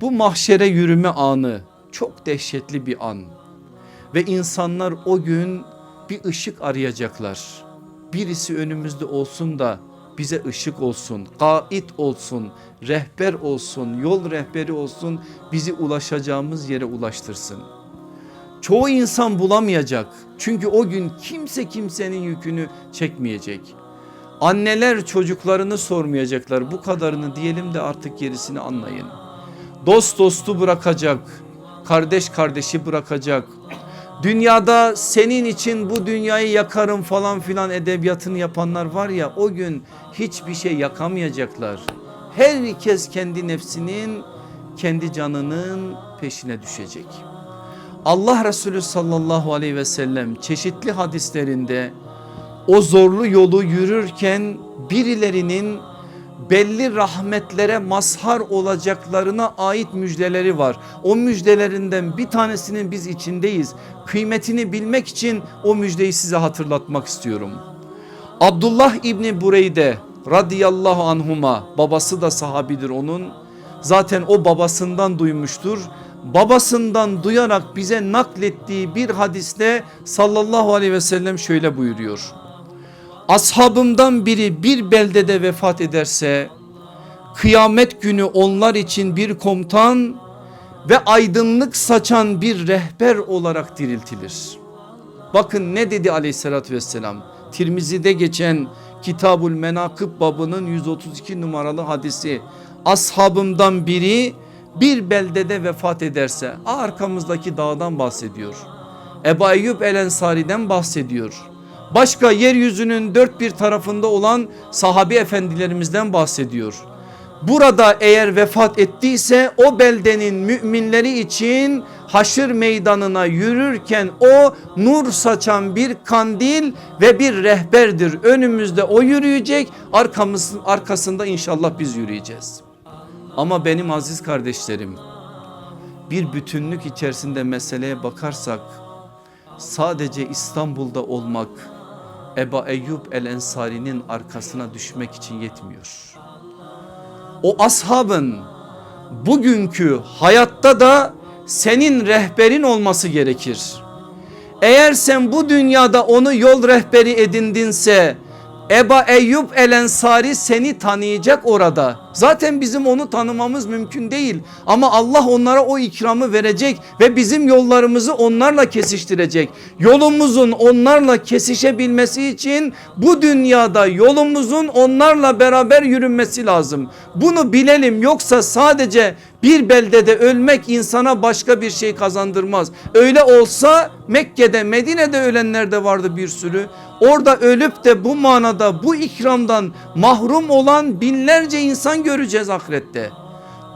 Bu mahşere yürüme anı çok dehşetli bir an ve insanlar o gün bir ışık arayacaklar. Birisi önümüzde olsun da bize ışık olsun, gait olsun, rehber olsun, yol rehberi olsun bizi ulaşacağımız yere ulaştırsın. Çoğu insan bulamayacak çünkü o gün kimse kimsenin yükünü çekmeyecek. Anneler çocuklarını sormayacaklar bu kadarını diyelim de artık gerisini anlayın. Dost dostu bırakacak, kardeş kardeşi bırakacak. Dünyada senin için bu dünyayı yakarım falan filan edebiyatını yapanlar var ya o gün hiçbir şey yakamayacaklar. Herkes kendi nefsinin kendi canının peşine düşecek. Allah Resulü sallallahu aleyhi ve sellem çeşitli hadislerinde o zorlu yolu yürürken birilerinin belli rahmetlere mazhar olacaklarına ait müjdeleri var. O müjdelerinden bir tanesinin biz içindeyiz. Kıymetini bilmek için o müjdeyi size hatırlatmak istiyorum. Abdullah İbni Bureyde radıyallahu anhuma babası da sahabidir onun. Zaten o babasından duymuştur. Babasından duyarak bize naklettiği bir hadiste sallallahu aleyhi ve sellem şöyle buyuruyor. Ashabımdan biri bir beldede vefat ederse kıyamet günü onlar için bir komutan ve aydınlık saçan bir rehber olarak diriltilir. Bakın ne dedi aleyhissalatü vesselam Tirmizi'de geçen Kitabul Menakıb babının 132 numaralı hadisi ashabımdan biri bir beldede vefat ederse arkamızdaki dağdan bahsediyor. Ebu Eyyub El Ensari'den bahsediyor. Başka yeryüzünün dört bir tarafında olan sahabi efendilerimizden bahsediyor. Burada eğer vefat ettiyse o beldenin müminleri için haşır meydanına yürürken o nur saçan bir kandil ve bir rehberdir. Önümüzde o yürüyecek arkamız, arkasında inşallah biz yürüyeceğiz. Ama benim aziz kardeşlerim bir bütünlük içerisinde meseleye bakarsak sadece İstanbul'da olmak Eba Eyyub el Ensari'nin arkasına düşmek için yetmiyor. O ashabın bugünkü hayatta da senin rehberin olması gerekir. Eğer sen bu dünyada onu yol rehberi edindinse Eba Eyyub El Ensari seni tanıyacak orada. Zaten bizim onu tanımamız mümkün değil. Ama Allah onlara o ikramı verecek ve bizim yollarımızı onlarla kesiştirecek. Yolumuzun onlarla kesişebilmesi için bu dünyada yolumuzun onlarla beraber yürünmesi lazım. Bunu bilelim yoksa sadece bir beldede ölmek insana başka bir şey kazandırmaz. Öyle olsa Mekke'de Medine'de ölenler de vardı bir sürü. Orada ölüp de bu manada bu ikramdan mahrum olan binlerce insan göreceğiz ahirette.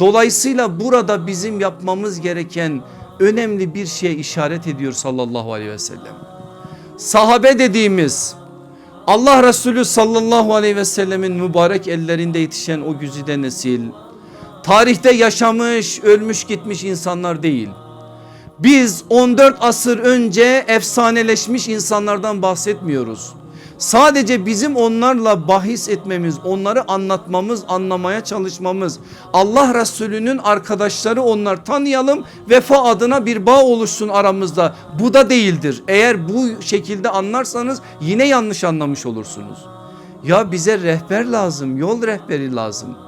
Dolayısıyla burada bizim yapmamız gereken önemli bir şeye işaret ediyor sallallahu aleyhi ve sellem. Sahabe dediğimiz Allah Resulü sallallahu aleyhi ve sellemin mübarek ellerinde yetişen o güzide nesil tarihte yaşamış ölmüş gitmiş insanlar değil. Biz 14 asır önce efsaneleşmiş insanlardan bahsetmiyoruz. Sadece bizim onlarla bahis etmemiz, onları anlatmamız, anlamaya çalışmamız, Allah Resulü'nün arkadaşları onlar tanıyalım, vefa adına bir bağ oluşsun aramızda. Bu da değildir. Eğer bu şekilde anlarsanız yine yanlış anlamış olursunuz. Ya bize rehber lazım, yol rehberi lazım.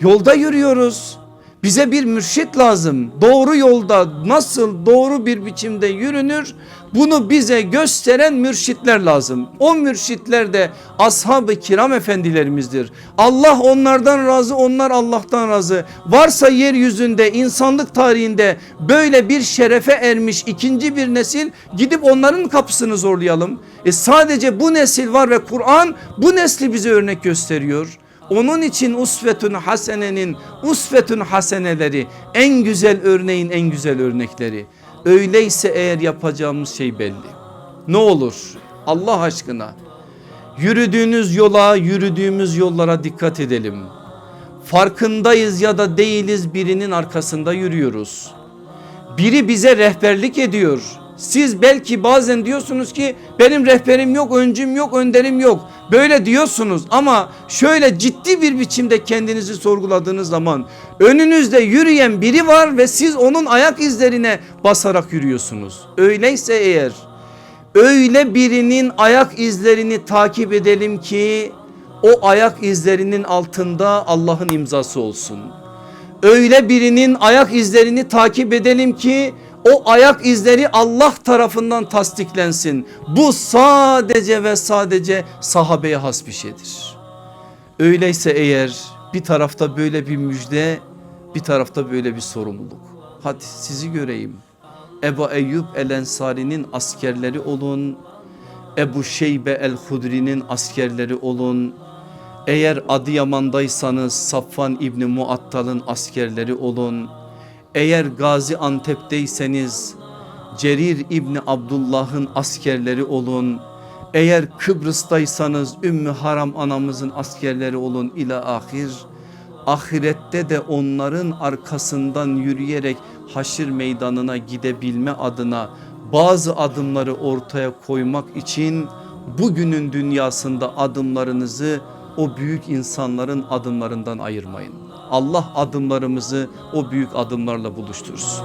Yolda yürüyoruz. Bize bir mürşit lazım. Doğru yolda nasıl doğru bir biçimde yürünür bunu bize gösteren mürşitler lazım. O mürşitler de ashab-ı kiram efendilerimizdir. Allah onlardan razı onlar Allah'tan razı. Varsa yeryüzünde insanlık tarihinde böyle bir şerefe ermiş ikinci bir nesil gidip onların kapısını zorlayalım. E sadece bu nesil var ve Kur'an bu nesli bize örnek gösteriyor. Onun için usvetun hasenenin usvetun haseneleri en güzel örneğin en güzel örnekleri. Öyleyse eğer yapacağımız şey belli. Ne olur Allah aşkına yürüdüğünüz yola yürüdüğümüz yollara dikkat edelim. Farkındayız ya da değiliz birinin arkasında yürüyoruz. Biri bize rehberlik ediyor. Siz belki bazen diyorsunuz ki benim rehberim yok, öncüm yok, önderim yok. Böyle diyorsunuz ama şöyle ciddi bir biçimde kendinizi sorguladığınız zaman önünüzde yürüyen biri var ve siz onun ayak izlerine basarak yürüyorsunuz. Öyleyse eğer öyle birinin ayak izlerini takip edelim ki o ayak izlerinin altında Allah'ın imzası olsun. Öyle birinin ayak izlerini takip edelim ki o ayak izleri Allah tarafından tasdiklensin. Bu sadece ve sadece sahabeye has bir şeydir. Öyleyse eğer bir tarafta böyle bir müjde bir tarafta böyle bir sorumluluk. Hadi sizi göreyim. Ebu Eyyub el Ensari'nin askerleri olun. Ebu Şeybe el Hudri'nin askerleri olun. Eğer Adıyaman'daysanız Safvan İbni Muattal'ın askerleri olun. Eğer Gazi Antep'teyseniz Cerir İbni Abdullah'ın askerleri olun. Eğer Kıbrıs'taysanız Ümmü Haram anamızın askerleri olun ila ahir. Ahirette de onların arkasından yürüyerek haşir meydanına gidebilme adına bazı adımları ortaya koymak için bugünün dünyasında adımlarınızı o büyük insanların adımlarından ayırmayın. Allah adımlarımızı o büyük adımlarla buluştursun.